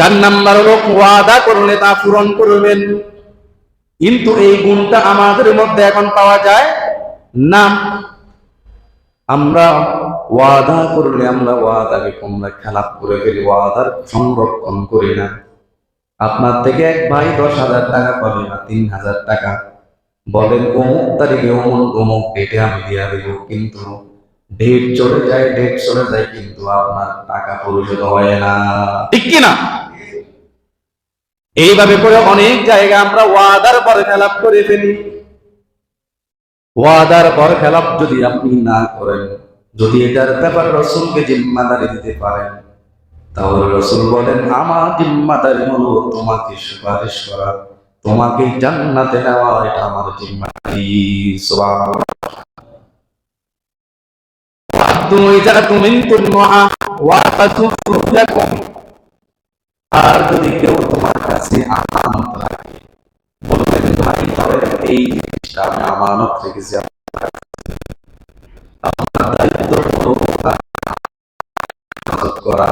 চার নাম্বার হলো ওয়াদা করলে তা পূরণ করবেন। কিন্তু এই গুণটা আমাদের মধ্যে এখন পাওয়া যায় না। আমরা ওয়াদা করলে আমরা ওয়াদাকে তোমরা খেলাপ করে ফেলি, ওয়াদার সংরক্ষণ করি না। আপনার থেকে এক ভাই দশ হাজার টাকা পাবে না, তিন হাজার টাকা। বলেন, অমুক তারিখে অমুক অমুক ডেটে আমি দিয়া দেব, কিন্তু ডেট চলে যায় ডেট চলে যায়, কিন্তু আপনার টাকা পরিশোধ হয় না। ঠিক কি না এইভাবে করে অনেক জায়গা আমরা ওয়াদার পরে খেলাপ করে ফেলি। ওয়াদার পর খেলাপ যদি আপনি না করেন, যদি এটার ব্যাপারে রসুলকে জিম্মাদারি দিতে পারেন, তাহলে রসুল বলেন, আমার জিম্মাদারি হলো তোমাকে সুপারিশ করা, তোমাকে জান্নাতে নেওয়া, এটা আমার জিম্মাদারি। তুমি তুমি আর যদি কেউ এই জিনিসটা আমি আমানত দায়িত্ব হলো করা।